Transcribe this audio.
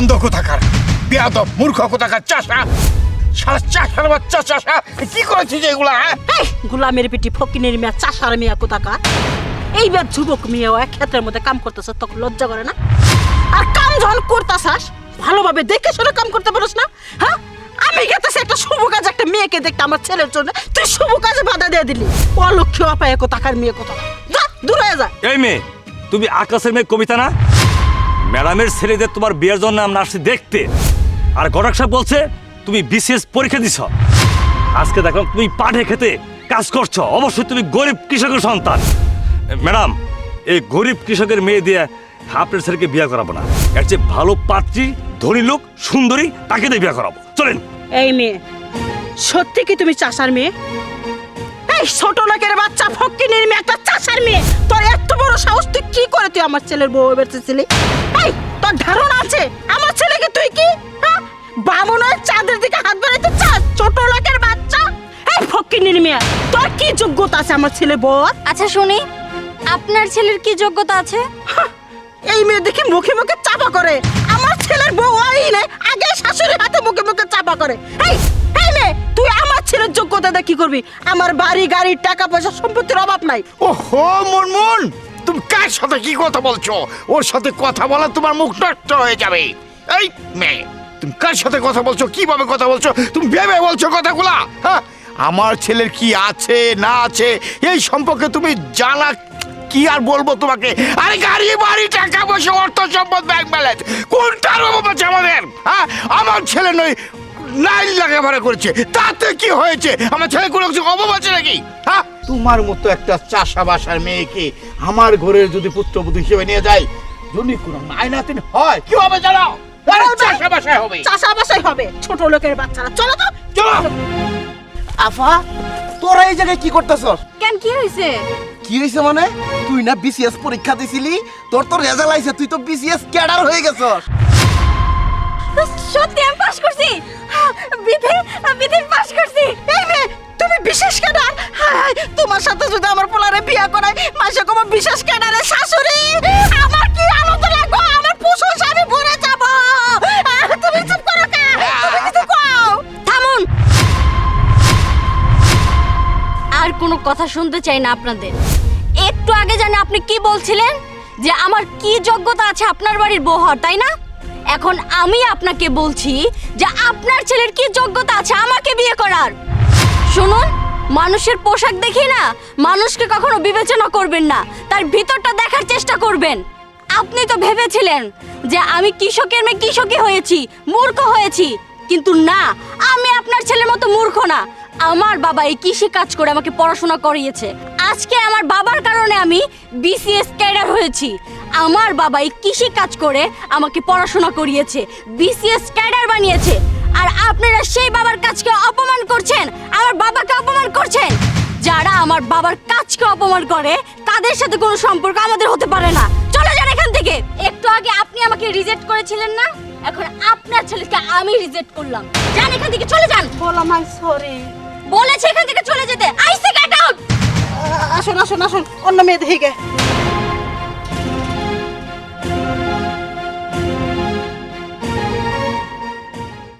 অন্ধ কোথাকার? বেয়াদব মূর্খ কোথাকার? চাষা! সারা চাষার বাচ্চা চাষা এ কি করেছিস এগুলা হ্যাঁ? গোলামের পিটি ফকিনের মিয়া চাষার মিয়া কোথাকা এইবার যুবক মেয়েও এক ক্ষেত্রের মধ্যে কাম করতেছে তখন লজ্জা করে না? আর কাম যখন করতেছাস ভালোভাবে দেখে শুনে কাম করতে পারিস না? হ্যাঁ? আমি গেতেছি একটা শুভ কাজ একটা মেয়েকে দেখতে আমার ছেলের জন্য। তুই শুভ কাজে বাধা দিয়ে দিলি। অলক্ষ্য অপায় কোথাকার মেয়ে কোথা যা দূরে যা। এই মেয়ে তুমি আকাশের মেয়ে কবিতা না? ম্যাডামের ছেলেদের তোমার বিয়ের জন্য আমরা আসছি দেখতে। আর গডক সাহেব বলছে, তুমি বিশেষ পরীক্ষা দিছ। আজকে দেখলাম তুমি পাঠে খেতে কাজ করছ। অবশ্যই তুমি গরিব কৃষকের সন্তান। ম্যাডাম, এই গরিব কৃষকের মেয়ে দিয়ে আপনার ছেলেকে বিয়ে করাবো না। এর চেয়ে ভালো পাত্রী, ধনী লোক, সুন্দরী, তাকে দিয়ে বিয়ে করাবো। চলেন। এই মেয়ে, সত্যি কি তুমি চাষার মেয়ে? এই ছোট লোকের বাচ্চা ফক্কিনের মেয়ে, একটা চাষার মেয়ে। তোর এত বড় আমার ছেলের বউ বেঁচেছিলি এই তোর ধারণা আছে? আমার ছেলেকে তুই কি? হ্যাঁ? বামনের চাঁদের দিকে হাত বাড়াইতে চাস? ছোট লোকের বাচ্চা? এই ফক্কিনের মেয়ে তোর কি যোগ্যতা আছে আমার ছেলে বউ আচ্ছা শুনি। আপনার ছেলের কি যোগ্যতা আছে? এই মেয়ে দেখি মুখে মুখে চাপা করে। আমার ছেলের বউ আই নাই আগে শাশুড়ি হাতে মুখে মুখে চাপা করে। এই এই মেয়ে তুই আমার ছেলের যোগ্যতা কি করবি? আমার বাড়ি গাড়ি টাকা পয়সা সম্পত্তির অভাব নাই। ওহো মুনমুন! তুমি কার সাথে কি কথা বলছো? ওর সাথে কথা বলা তোমার মুখ নষ্ট হয়ে যাবে। এই মেয়ে, তুমি কার সাথে কথা বলছো? কীভাবে কথা বলছো? তুমি ভেবে বলছো কথাগুলা হ্যাঁ? আমার ছেলের কি আছে, না আছে, এই সম্পর্কে তুমি জানা কি আর বলব তোমাকে? আরে গাড়ি, বাড়ি, টাকা পয়সা, অর্থ সম্পদ ব্যাংক ব্যালেন্স কোনটার অভাব আমাদের? হ্যাঁ? আমার ছেলে নয় লেখাপড়া করেছে। তাতে কি হয়েছে? আমার ছেলে কোনো কিছু অভাব আছে নাকি? হ্যাঁ? তোমার মতো একটা চাষা বাসার মেয়েকে আমার ঘরের যদি পুত্রবধূ হিসেবে নিয়ে যাই যদি কোনো নাইনাতিন হয় কি হবে জানো? আরে হবে। চাষাবাসাই হবে। ছোট লোকের বাচ্চারা। চলো তো। চলো। আফা তোরা এই জায়গায় কি করতেছস? কেন কি হয়েছে? কি হয়েছে মানে? তুই না বিসিএস পরীক্ষা দিছিলি? তোর তো রেজাল্ট আইছে। তুই তো বিসিএস ক্যাডার হয়ে গেছস। সত্যি আমি পাস করছি। বিধি বিধি পাস করছি। এই মেয়ে তুমি বিশেষ ক্যাডার হায় তোমার সাথে যদি আমার পোলারে বিয়া করাই মাসে কম বিশেষ শাশুড়ি? আমার কি আনন্দ লাগবে? আমার পুষুষ আমি ভরে যাব। তুমি চুপ করো কে? তুমি কিছু কও থামুন। আর কোনো কথা শুনতে চাই না আপনাদের। একটু আগে জানে আপনি কি বলছিলেন? যে আমার কি যোগ্যতা আছে আপনার বাড়ির বউ হওয়ার, তাই না? এখন আমি আপনাকে বলছি যে আপনার ছেলের কি যোগ্যতা আছে আমাকে বিয়ে করার? শুনুন, মানুষের পোশাক দেখি না মানুষকে কখনো বিবেচনা করবেন না, তার ভিতরটা দেখার চেষ্টা করবেন। আপনি তো ভেবেছিলেন যে আমি কৃষকের মেয়ে কৃষকই হয়েছি, মূর্খ হয়েছি, কিন্তু না, আমি আপনার ছেলের মতো মূর্খ না। আমার বাবা এই কৃষি কাজ করে আমাকে পড়াশোনা করিয়েছে। আজকে আমার বাবার কারণে আমি বিসিএস ক্যাডার হয়েছি। আমার বাবা এই কৃষি কাজ করে? আমাকে পড়াশোনা করিয়েছে বিসিএস ক্যাডার বানিয়েছে। আর আপনারা সেই বাবার কাজকে অপমান করছেন আমার বাবাকে অপমান করছেন। যারা আমার বাবার কাজকে অপমান করে তাদের সাথে কোনো সম্পর্ক আমাদের হতে পারে না। চলে যান এখান থেকে। একটু আগে আপনি আমাকে রিজেক্ট করেছিলেন না? এখন আপনার ছেলেকে আমি রিজেক্ট করলাম। যান এখান থেকে চলে যান। বলো মাই সরি বলেছে এখান থেকে চলে যেতে। আইসে গেট আউট। আসুন আসুন আসুন। অন্য মেয়ে দেখে।